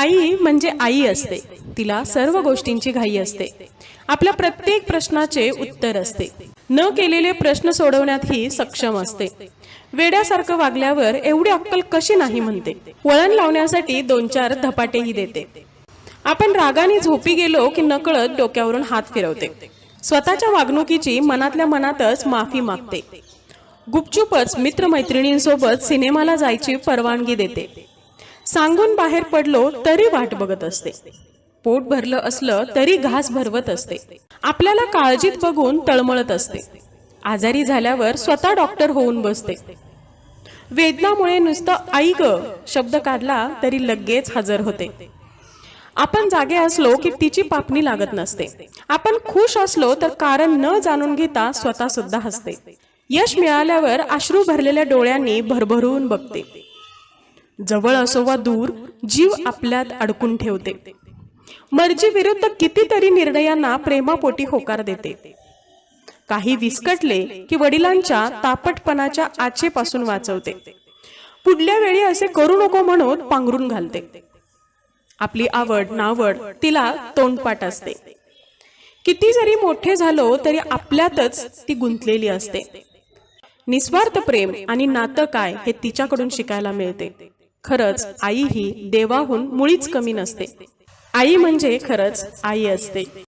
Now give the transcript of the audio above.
आई म्हणजे आई असते. तिला सर्व गोष्टींची घाई असते. आपल्या प्रत्येक प्रश्नाचे उत्तर असते. न केलेले प्रश्न सोडवण्यातही सक्षम असते. वेड्यासारखं वागल्यावर एवढी अक्कल कशी नाही म्हणते. वळण लावण्यासाठी दोन चार धपाटेही देते. आपण रागाने झोपी गेलो की नकळत डोक्यावरून हात फिरवते. स्वतःच्या वागणुकीची मनातल्या मनातच माफी मागते. गुपचूपच मित्रमैत्रिणींसोबत सिनेमाला जायची परवानगी देते. सांगून बाहेर पडलो तरी वाट बघत असते. पोट भरलं असलं तरी घास भरवत असते. आपल्याला काळजीत बघून तळमळत असते. आजारी झाल्यावर स्वतः डॉक्टर होऊन बसते. वेदनामुळे नुसतं आई ग शब्द काढला तरी लगेच हजर होते. आपण जागे असलो की तिची पापणी लागत नसते. आपण खुश असलो तर कारण न जाणून घेता स्वतः सुद्धा हसते. यश मिळाल्यावर अश्रू भरलेल्या डोळ्यांनी भरभरून बघते. जवळ असो वा दूर जीव आपल्यात अडकून ठेवते. मर्जी विरुद्ध कितीतरी निर्णयांना प्रेमापोटी होकार देते. काही विस्कटले की वडिलांच्या तापटपणाच्या आचेपासून वाचवते. पुढल्या वेळी असे करू नको म्हणून पांघरून घालते. आपली आवड नावड तिला तोंडपाठ असते. किती जरी मोठे झालो तरी आपल्यातच ती गुंतलेली असते. निस्वार्थ प्रेम आणि नातं काय हे तिच्याकडून शिकायला मिळते. खरंच आई ही देवाहून मुळीच कमी नसते. आई म्हणजे खरंच आई असते.